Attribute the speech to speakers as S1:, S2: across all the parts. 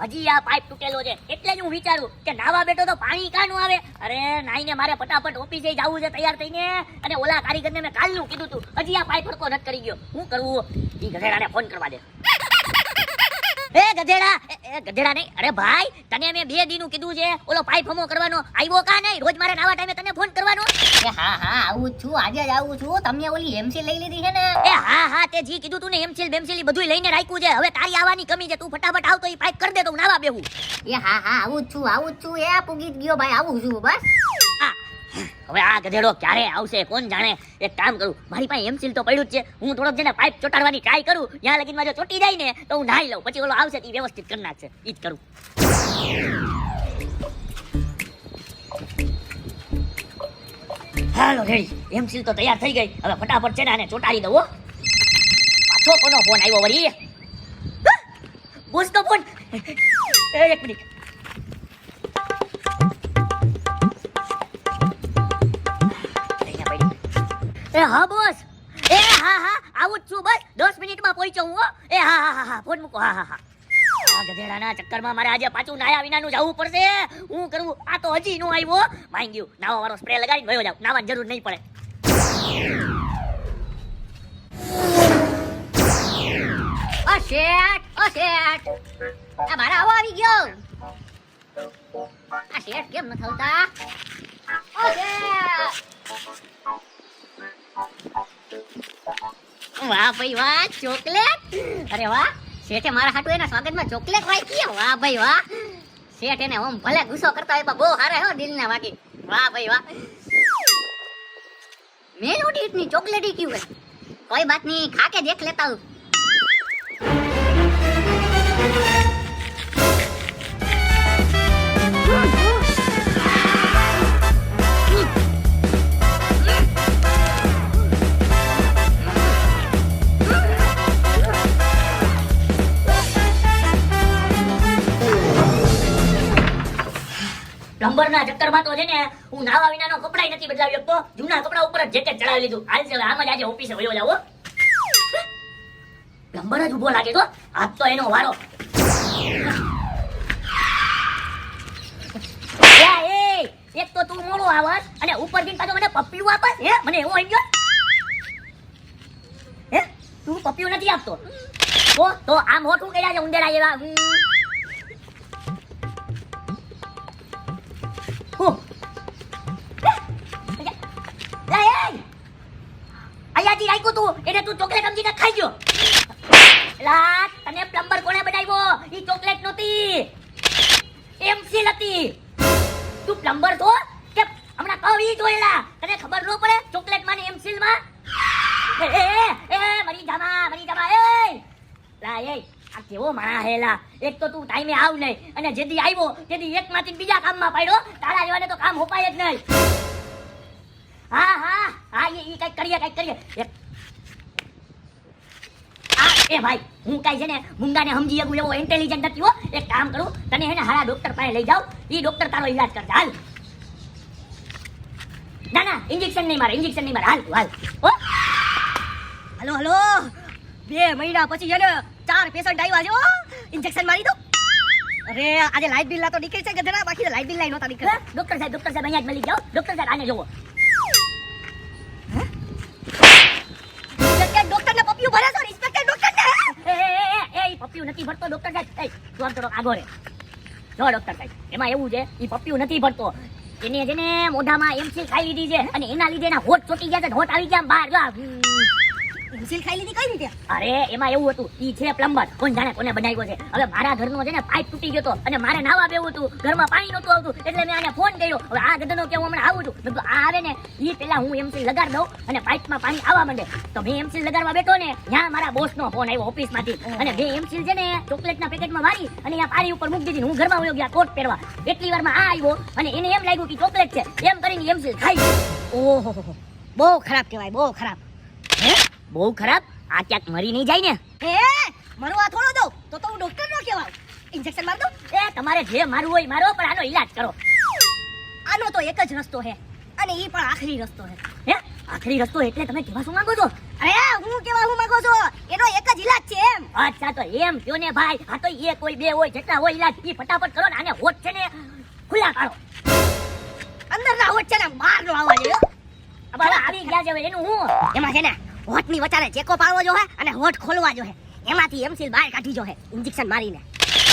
S1: હજી આ પાઇપ તૂટેલો છે. એટલે જ હું વિચારું કે નાવા બેઠો તો પાણી કાનું આવે? અરે, નાઈને મારે ફટાફટ ઓફિસે જવું છે તૈયાર થઈને. અને ઓલા કારીગરને મેં કાલનું કીધું તું. હજી આ પાઇપ હરકો નથી કરી ગયો. શું કરવું? એ ગધેડાને ફોન કરવા દે. એ ગધેડા એ, ગધેડા નહીં. અરે ભાઈ તને મેં બે દીનું કીધું છે. ઓલો પાઇપ હમો કરવાનો. આવ્યો કા નહીં? રોજ મારે નાવા ટાઈમે તને ફોન કરવાનો.
S2: એ હા હા આવું છું. આજે જ આવું છું. તમને ઓલી એમસી લઈ લીધી છે ને?
S1: એ હા હા તે જી કીધું તું ને એમસીલ બેમસીલ બધું લઈને રાખ્યું છે. હવે તારી આવવાની કમી છે. તું ફટાફટ આવતો એ પાઇપ કરી દે તો હું નાવા બેહું.
S2: એ હા હા આવું છું આવું છું. એ પૂગી ગયો ભાઈ આવું છું બસ.
S1: હવે આ ગધેડો ક્યારે આવશે, કોણ જાણે? એક કામ કરું, મારી પાસે એમસીલ તો પડ્યું જ છે. હું થોડોક જેને પાઇપ ચોટાડવાની ટ્રાય કરું, ત્યાં લગીનમાં જો ચોટી જાય ને, તો હું નાહી લઉં. પછી ઓલો આવશે એ વ્યવસ્થિત કરી નાખશે. એ જ કરું. હાલો, રેડી. એમસીલ તો તૈયાર થઈ ગઈ. હવે ફટાફટ છે ને આને ચોટાડી દઉં. પાછો કોનો ફોન આવ્યો વળી? બોસ તો ફોન. એક મિનિટ. હા, બોસ. એ, હા હા, આવું જ છું, બસ. દસ મિનિટમાં પહોંચ્યો હું. એ, હા હા હા હા, ફોન મૂકો. હા હા હા. આ ગધેડાના ચક્કરમાં મારે આજે પાછું નાયા વિનાનું જવું પડશે. હું કરું? આ તો હજી નો આવ્યો માંગ ગયું નાવા વાળો સ્પ્રે લગાડીને ગયો જાવ નાવાની જરૂર નહીં પડે.
S2: ઓ શેટ ઓ શેટ આ મારા આવો આવી ગયો. આ શેઠ કેમ ન થતા ઓ શેઠ વાહ ભાઈ, વાહ, ચોકલેટ? અરે વાહ, શેઠે મારા હાટુ એના સ્વાગતમાં ચોકલેટ વાય વાંચી વાહ ભાઈ, વાહ. શેઠ એને ઓમ ભલે ગુસ્સો કરતા હોય બહુ હારે હો દિલ ને વાગી. વાહ ભાઈ, વાહ. મેં ઉડી ચોકલેટી ક્યું હોય? કોઈ બાત નહીં ખાકે દેખ લેતા હું
S1: પ્લમ્બરના ચક્કરમાં તો છે ને હું નાવા વિનાનો કપડાય નથી બદલાવી શકતો. જૂના કપડા ઉપર જ જેકેટ ચડાવી લીધું. હાલ છે આમ જ આજે ઓફિસે વયો જાવ પ્લમ્બર જ ઊભો લાગે તો આજ તો એનો વારો. એક તો તું મોડો આવસ અને ઉપરથી પાછો મને પપ્પિયું આપસ. હે? મને એવો આવી ગયો હે? તું પપ્પિયું નથી આપતો. તો તો આમ મોટું કર્યા છે ઉંદેડા જેવા. તું ચોકલેટ સમજીને ખાઈ ગયો. લા તને પ્લમ્બર કોણે બનાવ્યો? ઈ ચોકલેટ નહોતી. એમસીલ હતી. તું પ્લમ્બર છો? કે હમણાં કહું ઈ જોયેલા? તને ખબર ન પડે ચોકલેટમાં ને એમસીલમાં? એ એ મરી જામા મરી જામા એ લા, એ, આ કેવો માણા હેલા એક તો તું ટાઈમે આવ નહીં અને જેદી આવ્યો તેદી એક માંથી બીજા કામમાં પડ્યો. તારા જેવાને તો કામ હોપાય જ નહીં હા હા હા, એ કંઈક કરીએ કંઈક કરીએ. એ ભાઈ, હું કાઈ છે ને મુંગાને સમજી શકું એવો ઇન્ટેલિજન્ટ નથી હો. એક કામ કરું, તને હે ને હારા ડોક્ટર પાસે લઈ જાવ એ ડોક્ટર તારો ઈલાજ કરશે હાલ. ના ના ઇન્જેક્શન નહીં મારે ઇન્જેક્શન નહીં મારે. હાલ હાલ. હો.
S3: Hello hello. બે મહિના પછી છે ને ચાર પેશન્ટ આવ્યા છે. ઇન્જેક્શન મારી દો અરે, આજે લાઇટ બિલ તો નીકળી છે ગધેડા બાકી લાઇટ બિલ લાઈ નહોતા નીકળ્યા
S1: ડોક્ટર સાહેબ ડોક્ટર સાહેબ, અહીંયા જ મળી જાઓ. ડોક્ટર સાહેબ, આને જોવો. ભરતો ડોક્ટર સાહેબ, એ તું આગો રે જો ડોક્ટર સાહેબ, એમાં એવું છે એ પપ્પીઓ નથી ભરતો. એને છે ને મોઢામાં એમસી ખાઈ લીધી છે, અને એના લીધે એના હોઠ ચોટી ગયા છે, હોઠ આવી ગયા બહાર જો આ.
S3: ખાઈ લીધી કઈ રીતે?
S1: અરે એમાં એવું હતું ઈ છે પ્લમ્બર. કોણ જાણે કોને બનાવ્યો છે. હવે મારા ઘરનો છે ને પાઇપ તૂટી ગયો હતો અને મારે નાવા બેવું હતું. ઘરમાં પાણી નહોતું આવતું એટલે મેં આને ફોન કર્યો. હવે આ ગધનો કે હું હમણાં આવું છું? મેં આ આવે ને ઈ પેલા હું એમસી લગાડ દઉં અને પાઇપમાં પાણી આવવા માંડે. તો મેં એમસી લગાડવા બેઠો ને ત્યાં મારા બોસનો ફોન આવ્યો ઓફિસમાંથી. અને મેં એમસી છે ને ચોકલેટના પેકેટમાં મારી અને આ પાણી ઉપર મૂકી દીધી હું ઘરમાં ઉયો ગયા કોટ પહેરવા. એટલી વારમાં આ આવ્યો અને એને એમ લાગ્યું કે ચોકલેટ છે. એમ કરીને એમસી ખાઈ
S3: ઓહો બહુ ખરાબ કહેવાય બહુ ખરાબ.
S1: બહુ ખરાબ. આ ક્યાંક મરી નહીં જાય ને.
S3: હે? મરવા થોડો દો તો તો હું ડોક્ટર નો કહેવાય. ઇન્જેક્શન માર દો
S1: એ તમારે જે મારવું હોય મારો પણ આનો ઈલાજ કરો.
S3: આનો તો એક જ રસ્તો છે અને એ પણ આખરી રસ્તો છે
S1: હે? આખરી રસ્તો એટલે તમે કેવા શું માંગો છો?
S4: અરે હું કેવા હું માંગો છો? એનો એક જ ઈલાજ છે એમ.
S1: અચ્છા તો એમ કયો ને ભાઈ? આ તો એક હોય બે હોય જેટલા હોય ઈલાજ ઈ ફટાફટ કરો ને આને હોટ છે ને ખુલ્લા કાઢો
S4: અંદર ના હોટ છે ને બહાર નો આવવા
S1: હવે આવી ગયા છે એનું હું?
S4: એમાં છે ને હોઠની વચારે ચેકો પાડવો જોહે અને હોઠ ખોલવા જોહે. એમાંથી એમસીલ બહાર કાઢી જોહે ઇન્જેક્શન મારીને.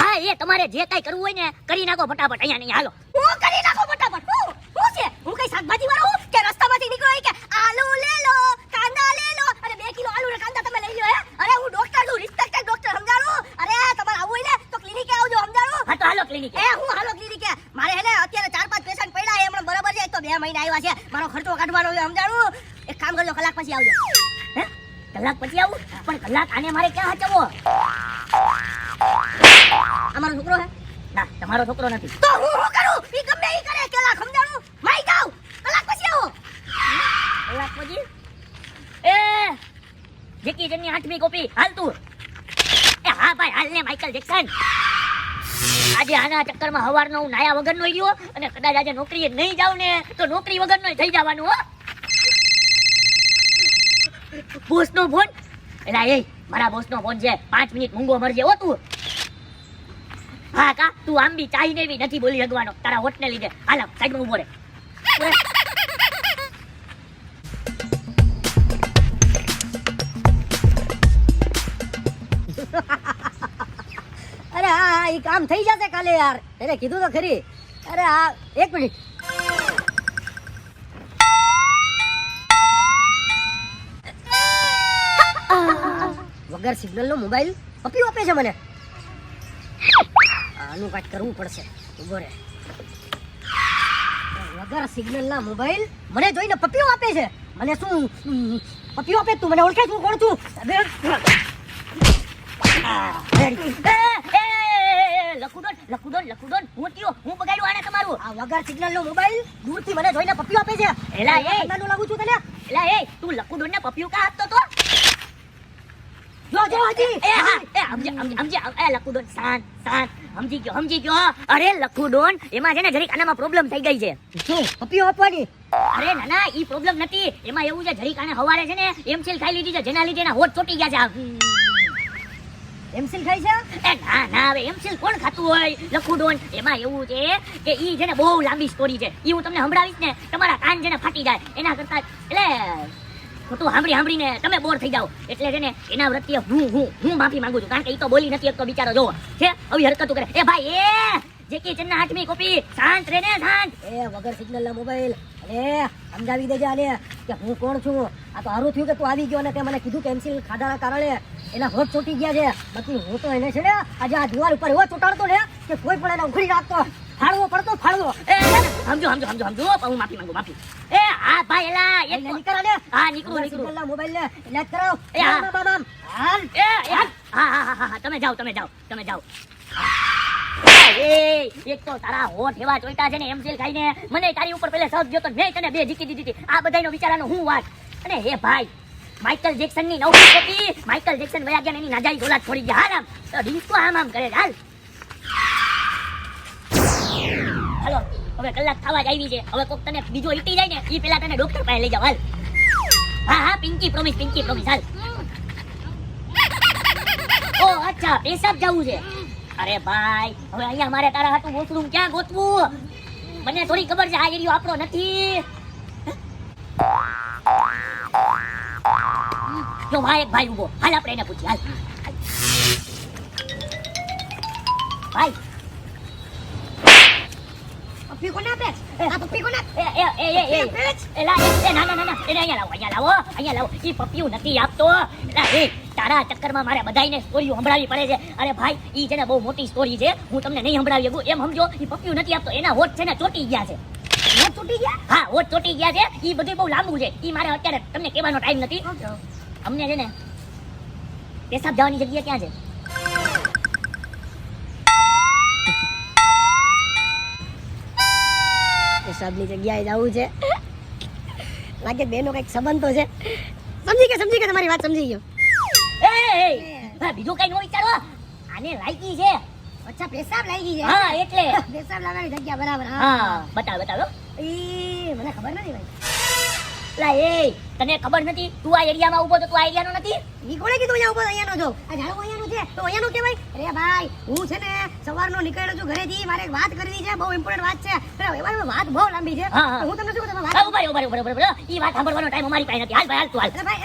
S1: હા એ તમારે જે કઈ કરવું હોય ને કરી નાખો ફટાફટ. અહીંયા નહીં હાલો.
S4: હું કરી નાખો ફટાફટ? હું? હું છે? હું કઈ શાકભાજી વાળો હું કે રસ્તામાંથી નીકળો કે આલુ લે લો કાંદા લે લો. અને બે કિલો આલુ ને કાંદા તમે લઈ લો હે? અરે હું ડોક્ટર છું રિસ્પેક્ટેડ ડોક્ટર સમજાણું? અરે તમારે આવું હોય ને તો ક્લિનિકે આવજો સમજાણું?
S1: હા તો હાલો ક્લિનિક
S4: એ. હું હાલો ક્લિનિકે મારે હે ને અત્યારે ચાર પાંચ પેશન્ટ પડ્યા એ હમણાં બરાબર છે એક તો બે મહિના આવ્યા છે. મારો ખર્ચો કાઢવાનો છે સમજાણું? એક કામ કરજો કલાક પછી આવજો.
S1: કલાક પછી આવું. પણ કલાક આને મારે ક્યાં હચવો
S4: અમારો છોકરો હે?
S1: ના, તમારો છોકરો નથી.
S4: તો હું શું કરું? ઈ ગમે ઈ કરે કલાક સમજાણું માઈ જાવ કલાક પછી આવો.
S1: કલાક પછી? એ, જેકી જેની આઠમી કોપી, હાલ તું. એ, હા ભાઈ, હાલ ને, માઇકલ જેક્સન. આજે આના ચક્કરમાં હવારનો હું નાયા વગરનો ગયો અને કદાચ આજે નોકરીએ નહીં જાઉં ને, તો નોકરી વગરનો થઈ જવાનું, હો. બોસનો ફોન? એલા એ, મારા બોસનો ફોન છે. પાંચ મિનિટ મૂંગો મરજે, હો તું. હા કા, તું આમ બી ચાહીને બી નથી બોલી શકવાનો. તારા હોટને લીધે. હાલ સાઈડમાં ઊભો રે. ઊભો રે.
S4: અરે હા એ કામ થઈ જશે કાલે યાર. એને કીધું તો ખરી. અરે હા, એક મિનિટ. વગર સિગ્નલનો મોબાઈલ પપ્પીઓ આપે છે મને. આનું કાંઈક કરવું પડશે. ઊભો રે વગર સિગ્નલના મોબાઈલ મને જોઈને પપ્પીઓ આપે છે. મને શું પપ્પીઓ આપે તું? મને ઓળખે તું કોણ છું?
S1: લખુડોન લખુડોન લખુડોન હું થયો હું બગાડ્યું આને તમારું?
S4: આ વગર સિગ્નલ નો મોબાઈલ દૂરથી મને જોઈને પપ્પીઓ આપે છે.
S1: એલા, એ.
S4: લાગુ છું તને?
S1: એલા એ તું લખુડોન ને પપ્પીઓ કા આપતો તો?
S4: જો જો હજી.
S1: એ હા એ સમજી સમજી સમજી એ લખુડોન શાંત શાંત સમજી ગયો સમજી ગયો અરે લખુડોન એમાં છે ને જરીક આનામાં પ્રોબ્લેમ થઈ ગઈ છે.
S4: શું પપ્પીઓ આપવાની.
S1: અરે ના ના ઈ પ્રોબ્લેમ નથી. એમાં એવું છે જરીક આને હવારે છે ને એમસીલ ખાઈ લીધી છે જેના લીધે એના હોઠ ચોટી ગયા છે
S4: એમસીલ ખાઈ છે?
S1: એ ના ના હવે એમસીલ કોણ ખાતું હોય? લખુડોન એમાં એવું છે કે ઈ છે ને બહુ લાંબી સ્ટોરી છે. ઈ હું તમને સંભળાવીશ ને તમારા કાન છે ને ફાટી જાય. એના કરતા એટલે ખોટું સાંભળી, સાંભળીને તમે બોર થઈ જાઓ. એટલે છે ને, એના પ્રત્યે હું હું હું માફી માંગુ છું. કારણ કે એ તો બોલી નથી એકતો બિચારો. જોવો છે, આવી હરકતો કરે. એ ભાઈ, એ જેકી ચન્ના હાથમી કોપી. શાંત રે ને, શાંત.
S4: એ, વગર સિગ્નલ ના મોબાઈલ અરે, સમજાવી દેજે આને કે હું કોણ છું? આ તો હારું થયું કે તું આવી ગયો અને તે મને કીધું કેન્સિલ ખાધાના કારણે. એના હોઠ ચોટી ગયા છે. બાકી હું તો એને છે ને, આજે આ દિવાલ ઉપર એવો ચોટાડતો ને કે કોઈ પણ એને ઉખડી નાખતો. ફાળવો પડતો ફાળવો.
S1: એ સમજો સમજો સમજો સમજો હું માફી માંગુ માફી. એ હા ભાઈ એલા એક
S4: નીકળો ને
S1: હા નીકળો નીકળો.
S4: એલા મોબાઈલ ને લેટ કરો.
S1: એ હા.
S4: હાલ
S1: એ એ, હા હા હા હા હા તમે જાઓ તમે જાઓ તમે જાઓ. એક તો તારા હોઠ એવા ચોઈટા છે ને એમસીલ ખાઈને. મને તારી ઉપર પેલે શક ગયો તો મેં તને બે જીકી દીધી હતી. આ બધાયનો વિચારાનો હું વાત? અને હે ભાઈ માઇકલ જેક્સનની નોકરી માઇકલ જેક્સન વયા ગયા એની નાજાઈ ઓલાદ છોડી ગયા. હાલ આમ ડિસ્કો આમ આમ કરે. હાલ. હાલો, હવે કલાક થવા જ આવી છે. હવે કોક તને બીજો ઈટી જાય ને એ પેલા તને ડોક્ટર પાસે લઈ જાવ હાલ. હા હા, પિંકી પ્રોમિસ પિંકી પ્રોમિસ હાલ. ઓ, અચ્છા, પેશાબ જવું છે. અરે ભાઈ, હવે અહીંયા મારે તારા હાટું વોશરૂમ ક્યાં ગોતવું? મને થોડી ખબર છે, આ એરિયો આપણો નથી. જો ભાઈ એક ભાઈ ઊભો હાલ, આપણે એને પૂછી હાલ. ભાઈ
S4: પપ્પી કોને આપે આ પપ્પી કોને
S1: એ એ એ eh. એ એ લા, એ, એ, ના ના ના ના એને અહીંયા લાવો અહીંયા લાવો અહીંયા લાવો ઈ પપિયું નથી આપતો એલા, એ તારા ચક્કરમાં મારે બધાયને સ્ટોરીઓ સંભળાવી પડે છે. અરે ભાઈ ઈ છે ને બહુ મોટી સ્ટોરી છે. હું તમને નહીં સંભળાવી શકું. એમ સમજો ઈ પપિયું નથી આપતો. એના હોઠ છે ને ચોટી ગયા છે.
S4: હોઠ તૂટી ગયા?
S1: હા હોઠ ચોટી ગયા છે. ઈ બધું બહુ લાંબુ છે. ઈ મારે અત્યારે તમને કહેવાનો ટાઈમ નથી. અમને છે ને પેશાબ જવાની જગ્યા ક્યાં છે?
S4: પેશાબની જગ્યાએ જવું છે. લાગે બેનો કંઈક સંબંધ તો છે. સમજી ગયા સમજી ગયા તમારી વાત સમજી ગયો.
S1: બીજું કઈ નો વિચારો. આને લાયકી છે.
S4: અચ્છા પેશાબ લાગી છે?
S1: હા એટલે.
S4: પેશાબ લાવવાની જગ્યા બરાબર
S1: હા. બતાવ બતાવો
S4: એ મને ખબર નથી ભાઈ.
S1: લા એ તને ખબર નથી? તું આ એરિયામાં ઊભો તો તું આ એરિયાનો નથી?
S4: નીકળે કીધું અહીંયા ઉપર અહીંયાનો જો. આ ઝાડુ અહીંયાનું છે. તો અહીંયાનું કહેવાય? અરે ભાઈ હું છે ને સવારનો નીકળ્યો છું ઘરેથી મારે એક વાત કરવી છે બહુ ઇમ્પોર્ટન્ટ વાત છે. અરે એમાં વાત બહુ લાંબી છે.
S1: હા,
S4: તમને શું કહું તમે વાત
S1: ઊભા ઊભા ઊભા ઊભા ઈ વાત સાંભળવાનો ટાઈમ અમારી પાસે નથી. હાલ ભાઈ હાલ તું હાલ.
S4: અરે ભાઈ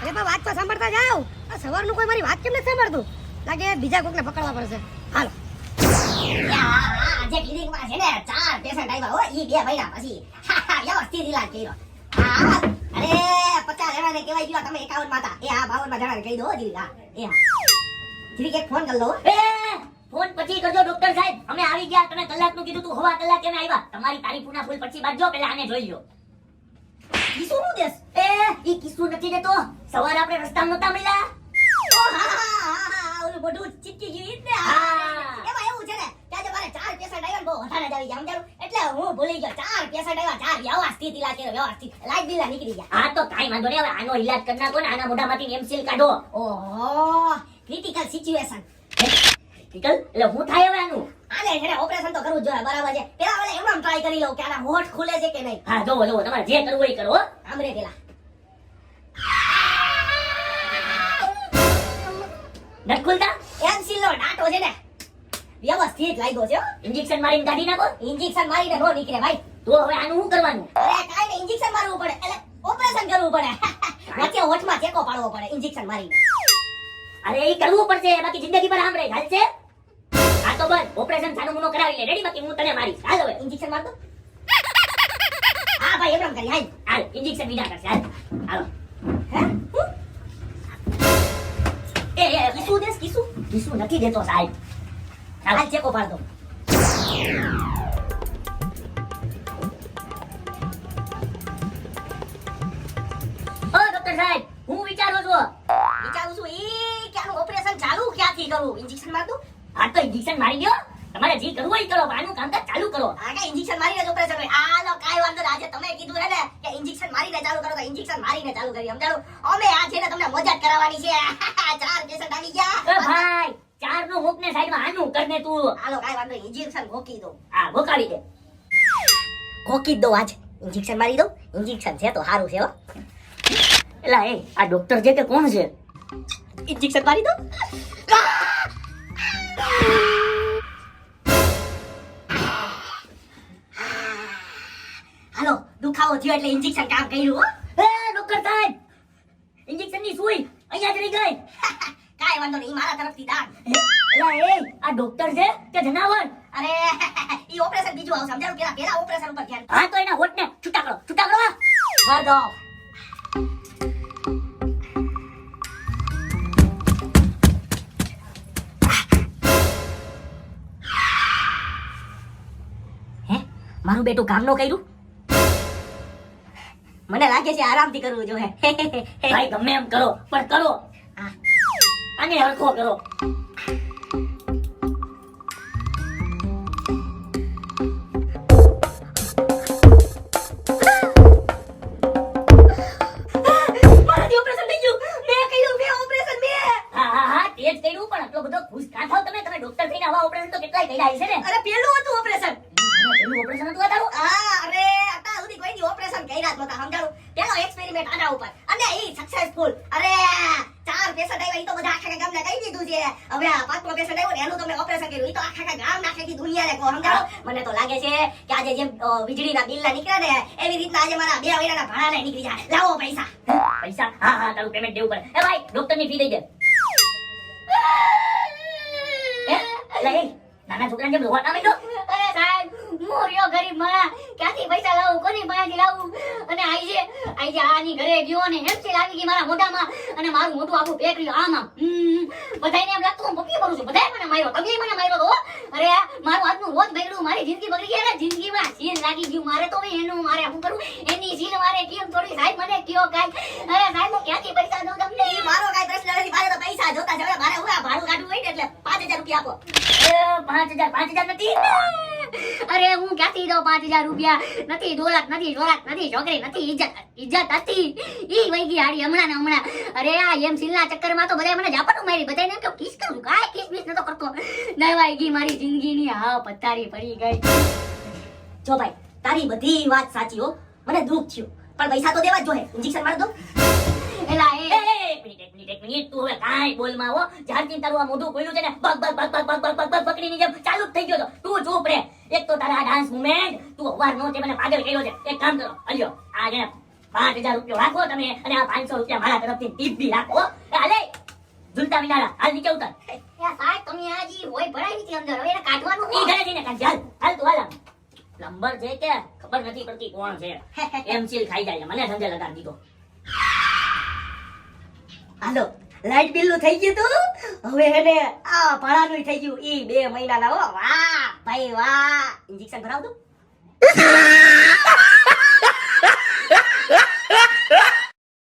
S4: અરે પણ વાત તો સાંભળતા જાવ આ સવારનું કોઈ મારી વાત કેમ નથી સાંભળતું? લાગે બીજા કોકને પકડવા પડશે. હાલો.
S3: આજે ક્લિનિકમાં છે ને ચાર પેશન્ટ આવ્યા હો ઈ બે મહિના પછી. વ્યવસ્થિત ઇલાજ કર્યો. હા અરે પચાસ જણાને કહેવાય ગયો તમે એકાવનમાં હતા. એ હા બાવનમાં જણાને કહી દો જીરી હા એ હા. જીરી એક ફોન કરી દો
S1: એ ફોન પછી કરજો ડોક્ટર સાહેબ. અમે આવી ગયા તમે કલાકનું કીધું તું હવા કલાક અમે આવ્યા. તમારી તારીફોના ફૂલ પછી બાજુ પેલા આને જોઈ લો. કિસુ નું દેસ? એ ઈ કિસુ નથી દેતો. સવારે આપણે રસ્તામાં નતા મળ્યા.
S3: ઓ હા હા હા હા ઓલું બધું ચીપકી ગયું ઈ ને
S1: હા.
S3: એમાં એવું છે ને ત્યાં જે મારે ચાર પેશન્ટ ડાયવર બહુ વધારે જ આવી ગયા સમજાણું? એટલે હું ભૂલી ગયો ચાર પેશન્ટ ડાયવર ચાર વ્યવહાર સ્થિતિ લાગે વ્યવહાર સ્થિતિ લાઈટ બિલા નીકળી ગયા.
S1: હા તો કાઈ વાંધો નહીં હવે આનો ઈલાજ કરી નાખો ને આના મોઢામાંથી એમસીલ કાઢો.
S3: ઓહો ક્રિટિકલ સિચ્યુએશન
S1: નિકલ એટલે હું થાય હવે આનું?
S3: આને એને ને ઓપરેશન તો કરવું જ જોઈએ બરાબર છે. પેલા વાલે એમ ટ્રાય કરી લઉં કે આના હોઠ ખુલે છે કે નહીં.
S1: હા જોવો જોવો તમારે જે કરવું એ કરો
S3: આમરે પેલા.
S1: નટ ખુલતા?
S3: એન્સિલ નો ડાટો છે ને વ્યવસ્થિત લાગ્યો છે
S1: ઇન્જેક્શન મારીને કાઢી નાખો.
S3: ઇન્જેક્શન મારીને નો નીકળે ભાઈ.
S1: તો હવે આનું શું કરવાનું?
S3: અરે કાઈ ને ઇન્જેક્શન મારવું પડે. એટલે ઓપરેશન કરવું પડે. વચ્ચે હોઠમાં ચેકો પાડવો પડે ઇન્જેક્શન મારીને.
S1: અરે એ કરવું પડશે. બાકી જિંદગી પર આમ રહે હાલશે તો બસ ઓપરેશન સાનું મુનો કરાવી લે. રેડી બાકી, હું તને મારીશ. હાલ હવે
S3: ઇન્જેક્શન માર હા, ભાઈ એમ કરી. હાલ
S1: હાલ ઇન્જેક્શન બીજા કરશે. હાલ, હાલો.
S3: હે?
S1: એ એ કિસુ દેસ કિસુ કિસુ નથી દેતો, સાહેબ. હાલ
S3: ચેકો પાડ
S1: ઓ ડોક્ટર સાહેબ, હું વિચારું છું.
S3: વિચારું છું એ કે આનું ઓપરેશન ચાલુ ક્યાંથી કરું? ઇન્જેક્શન માર
S1: આ તો ઇન્જેક્શન મારી દો તમારે જે કરવું હોય કરો આનું કામ ચાલુ કરો.
S3: આ કે ઇન્જેક્શન મારીને જ પ્રેશર આ લો કાઈ વાંધો આજે તમે કીધું હે ને કે ઇન્જેક્શન મારીને ચાલુ કરો તો ઇન્જેક્શન મારીને ચાલુ કરી સમજાણું? અમે આ છે ને તમને મજા જ કરાવવાની છે. ચાર પેશન્ટ આવી
S1: એ
S3: ગયા
S1: ભાઈ ચારનું મૂક ને સાઈડમાં આનું કરને તું.
S3: હાલો કાઈ વાંધો ઇન્જેક્શન ગોકી દો
S1: આ ગોકાવી દે.
S3: ગોકી દો આજ. ઇન્જેક્શન મારી દો ઇન્જેક્શન છે તો સારું છે હો.
S1: એલા એ આ ડોક્ટર છે કે કોણ છે?
S3: ઇન્જેક્શન મારી દો હાલો દુખાવો થયો એટલે ઇન્જેક્શન કામ કર્યું હો
S1: એ ડોક્ટર સાહેબ ઇન્જેક્શનની સુઈ અહીંયા જ રહી ગઈ.
S3: કાઈ વાંધો નહીં મારા તરફથી દાન.
S1: એલા એ આ ડોક્ટર છે કે જનાવર?
S3: અરે ઈ ઓપરેશન બીજું આવશે સમજાણું પેલા પેલા ઓપરેશન ઉપર ધ્યાન
S1: હા તો એના હોઠને છૂટા કરો છૂટા કરો.
S3: હા દો
S1: મારું બેટું કામ નો કર્યું?
S3: મને લાગે છે આરામથી કરવું જોઈએ.
S1: ભાઈ ગમે એમ કરો પણ કરો.
S3: હા.
S1: આને હરખો કરો.
S3: છે હવે આ પાંચમો પેશન્ટ આવ્યો ને એનું તમે ઓપરેશન કર્યું. એ તો આખા ગામ આખી દુનિયાને કહો સમજાણો મને તો લાગે છે કે આજે જેમ વીજળીના બિલના નીકળ્યા ને એવી રીતના આજે મારા બે મહિનાના ભાડાના નીકળી જાય. લાવો પૈસા.
S1: પૈસા? હા હા તારું પેમેન્ટ દેવું પડે. એ ભાઈ ડોક્ટરની ફી દઈ દે. નાના છોકરાને જેમ લોહા ના
S3: સાહેબ હું રહ્યો ગરીબ માણા ક્યાંથી પૈસા લાવું? કોની પાસેથી લાવું? અને આજે આજે આની ઘરે ગયો ને હેમસી લાગી ગઈ મારા મોઢામાં. અને મારું મોઢું આખું પેકર્યું આમ આમ. હમ. એમ લાગતું, હું પપ્પી કરું છું. બધાએ મને માર્યો તમે મને માર્યો તો. અરે, મારું આજનું રોજ બગડ્યું, મારી જિંદગી બગડી ગઈ જિંદગીમાં સીન લાગી ગયું. મારે તો એનું મારે શું કરું? એની સીન મારે કેમ થોડી? સાહેબ, મને કયો કાંઈ? અરે, સાહેબ ક્યાંથી પૈસા દઉં તમને? મારો કાંઈ પ્રશ્ન નથી. મારે તો પૈસા જોતા જવા મારે હું ભાડું કાઢવું હોય ને એટલે પાંચ હજાર રૂપિયા અરે, હું ક્યાંથી દઉં પાંચ હજાર રૂપિયા? નથી દોલત નથી જોરાત નથી, છોકરી નથી ઇજ્જત ઇજ્જત હતી. ઈ વહી ગઈ હાડી હમણાં ને હમણાં. અરે, આ એમ સિલના ચક્કરમાં તો બધાય મને જાપટું મારી બધાને ને કે કિસ કરું? કાય કિસ બીસ નતો કરતો. નવાઈ ગઈ મારી જિંદગીની. હા, પથારી પડી ગઈ. જો ભાઈ, તારી બધી વાત સાચી હો. મને દુઃખ થયું.
S1: પણ પૈસા તો દેવા જ જોઈએ ઇન્જેક્શન માર દો.
S3: એલા,
S1: એ એક મિનિટ તું હવે કાંઈ બોલમાં હો ઝાડથી તારું મોઢું ખોલ્યું છે ને બગ બગ બગ બગ બગ બગ બગ બકડીની જેમ ચાલુ થઈ ગયો તું ચૂપ રે. એક તો તારા ડાન્સ મુમેન્ટ તું અવાર નો તે મને પાગલ કર્યો છે. એક કામ કરો અલ્યો આ જેને પાંચ હજાર રૂપિયા રાખો તમે અને આ પાંચસો રૂપિયા મારા તરફથી ટીપ બી રાખો. હાલે. ઝુલતા વિનારા હાલ નીચે ઉતર. ખબર નથી પડતી કોણ છે. એમસીલ ખાઈ જાય મને ધંધે લગાડી દીધો. હાલો, લાઈટ બિલનું થઈ ગયું તું? હવે હેને આ ભાડાનું થઈ ગયું. ઈ બે મહિનાના હો. વાહ, ભાઈ, વાહ. ઇન્જેક્શન ભરાવ દઉં